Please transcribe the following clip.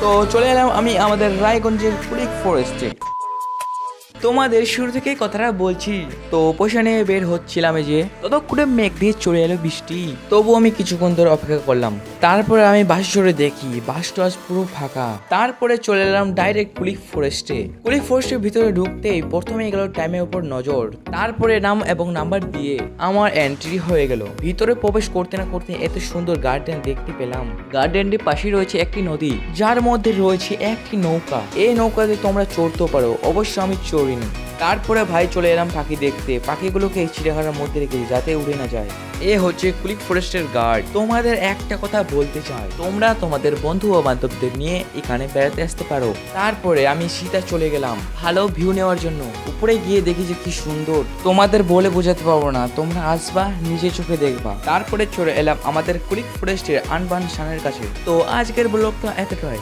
তো চলে এলাম আমি আমাদের রায়গঞ্জের কুলিক ফরেস্টে তোমাদের শুরু থেকেই কথাটা বলছি, তো পয়সা নিয়ে বের হচ্ছিলাম যে, ততক্ষণে মেঘ দিয়ে চলে এলো বৃষ্টি। তবু আমি কিছুক্ষণ ধরে অপেক্ষা করলাম। তারপরে আমি বাস চড়ে দেখি, বাসটা আজ পুরো ফাঁকা। তারপরে চলে এলাম ডাইরেক্ট কুলিক ফরেস্টে কুলিক ফরেস্টের ভিতরে ঢুকতেই প্রথমে গেল টাইমের উপর নজর। তারপরে নাম এবং নাম্বার দিয়ে আমার এন্ট্রি হয়ে গেল। ভিতরে প্রবেশ করতে না করতে এত সুন্দর গার্ডেন দেখতে পেলাম। গার্ডেনটির পাশে রয়েছে একটি নদী, যার মধ্যে রয়েছে একটি নৌকা। এই নৌকাতে তোমরা চড়তেও পারো, অবশ্য আমি চড়িনি। তারপরে ভাই চলে এলাম পাখি দেখতে। পাখিগুলোকে এই চিড়িয়াখানার মধ্যে রেখে যাতে উড়ে না যায়। এ হচ্ছে কুলিক ফরেস্টের গার্ড। তোমাদের একটা কথা বলতে চাই। তোমরা তোমাদের বন্ধু ও বান্ধবদের নিয়ে এখানে বেড়াতে আসতে পারো। তারপরে আমি সীতা চলে গেলাম। ভালো ভিউ নেওয়ার জন্য। উপরে গিয়ে দেখি যে কি সুন্দর। তোমাদের বলে বোঝাতে পারব না। তোমরা আসবা নিজে চোখে দেখবা। তারপরে চলে এলাম আমাদের কুলিক ফরেস্টের আনবান সানের কাছে। তো আজকের ব্লগটা এতটাই।